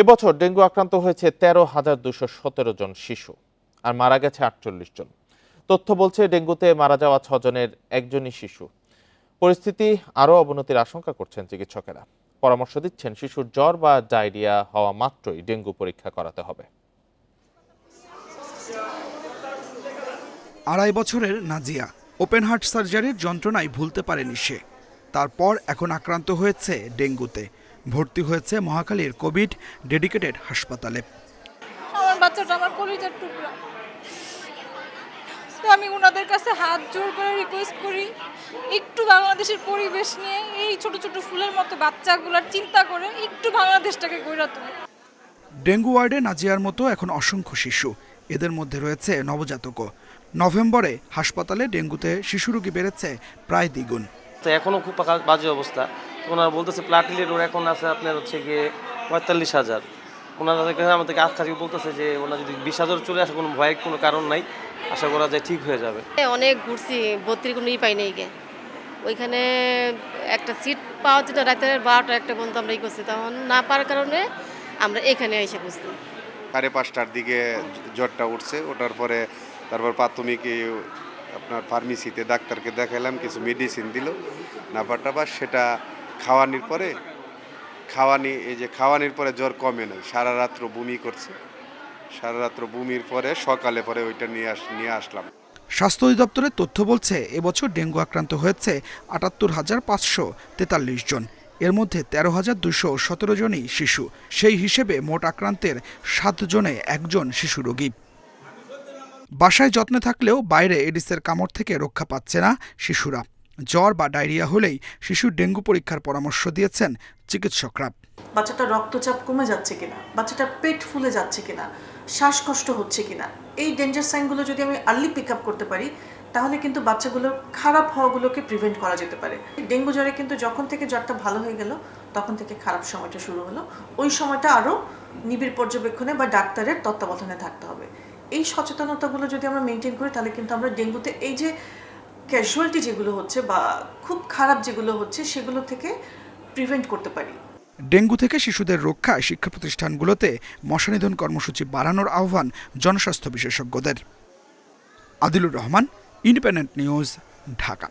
এবছর ডেঙ্গু আক্রান্ত হয়েছে তেরো হাজার দুশো সতেরো জন শিশু আর মারা গেছে আটচল্লিশ জন। তথ্য বলছে ডেঙ্গুতে মারা যাওয়া ছজনের একজনই শিশু। পরিস্থিতি আরও অবনতির আশঙ্কা করছেন চিকিৎসকেরা। পরামর্শ দিচ্ছেন শিশুর জ্বর বা ডায়রিয়া হওয়া মাত্রই ডেঙ্গু পরীক্ষা করাতে হবে। আড়াই বছরের নাজিয়া, ওপেন হার্ট সার্জারির যন্ত্রণায় ভুলতে পারেনি সে। তারপর এখন আক্রান্ত হয়েছে ডেঙ্গুতে। ভর্তি হয়েছে মহাখালীর কোভিড ডেডিকেটেড হাসপাতালে। আমার বাচ্চাটা আমার কলিজার টুকরা। তো আমি ওনাদের কাছে হাত জোর করে রিকোয়েস্ট করি একটু বাংলাদেশের পরিবেশ নিয়ে এই ছোট ছোট ফুলের মতো বাচ্চাগুলোর চিন্তা করে একটু বাংলাদেশটাকে গড়ে তোলে। ডেঙ্গু ওয়ার্ডে নাজিয়ার মতো এখন অসংখ্য শিশু। এদের মধ্যে রয়েছে নবজাতকও। নভেম্বরে হাসপাতালে ডেঙ্গুতে শিশু রোগী বেড়েছে প্রায় দ্বিগুণ। তো এখনও খুব বাজে অবস্থা। ওনারা বলতেছে প্লাটিলের ওর এখন আছে আপনার হচ্ছে গিয়ে পঁয়তাল্লিশ হাজার। ওনারা আমাদেরকে আজ কাছে বলতেছে যে ওনার যদি বিশ হাজার চলে আসে কোনো ভয়ের কোনো কারণ নাই। আশা করা যায় ঠিক হয়ে যাবে। অনেক ঘুরছি ভর্তির কোনো ই পাই নাই গে। ওইখানে একটা সিট পাওয়া যেত রাতের বারোটা একটা পর্যন্ত আমরা ই করছি। তখন না পারার কারণে আমরা এখানে এসে বুঝছি সাড়ে পাঁচটার দিকে জ্বরটা উঠছে ওঠার পরে তারপর প্রাথমিক আপনার ফার্মেসিতে ডাক্তারকে দেখালাম কিছু মেডিসিন দিল। নাবার টাবার সেটা খাওয়ানির পরে, খাওয়ানি, এই যে খাওয়ানির পরে জ্বর কমে নাই, সারা রাত্র বমি করছে। সারা রাত্র বমির পরে, সকালে পরে ওইটা নিয়ে আস, নিয়ে আসলাম। স্বাস্থ্য অধিদপ্তরের তথ্য বলছে, এবছর ডেঙ্গু আক্রান্ত হয়েছে আটাত্তর হাজার পাঁচশো তেতাল্লিশ জন। এর মধ্যে তেরো হাজার দুশো সতেরো জনই শিশু। সেই হিসেবে মোট আক্রান্তের সাত জনে একজন শিশু রোগী। বাসায় যত্নে থাকলেও বাইরে এডিসের কামড় থেকে রক্ষা পাচ্ছে না শিশুরা। জ্বর বা ডায়রিয়া হলেই শিশুর ডেঙ্গু পরীক্ষার পরামর্শ দিয়েছেন চিকিৎসকরা। বাচ্চাটার রক্তচাপ কমে যাচ্ছে কিনা? বাচ্চাটার পেট ফুলে যাচ্ছে কিনা? শ্বাসকষ্ট হচ্ছে কিনা? এই ডেঞ্জার সাইনগুলো যদি আমি আর্লি পিক আপ করতে পারি, তাহলে কিন্তু বাচ্চাগুলোর খারাপ হওয়াগুলোকে প্রিভেন্ট করা যেতে পারে। ডেঙ্গু জ্বরে কিন্তু যখন থেকে জ্বরটা ভালো হয়ে গেল, তখন থেকে খারাপ সময়টা শুরু হলো। ওই সময়টা আরও নিবিড় পর্যবেক্ষণে বা ডাক্তারের তত্ত্বাবধানে থাকতে হবে। এই সচেতনতাগুলো যদি আমরা মেনটেন করি, তাহলে কিন্তু আমরা ডেঙ্গুতে এই যে ক্যাজুয়ালিটি যেগুলো হচ্ছে বা খুব খারাপ যেগুলো হচ্ছে, সেগুলো থেকে প্রিভেন্ট করতে পারি। ডেঙ্গু থেকে শিশুদের রক্ষায় শিক্ষা প্রতিষ্ঠানগুলোতে মশা নিধন কর্মসূচি বাড়ানোর আহ্বান জনস্বাস্থ্য বিশেষজ্ঞদের। Adilur Rahman independent news Dhaka.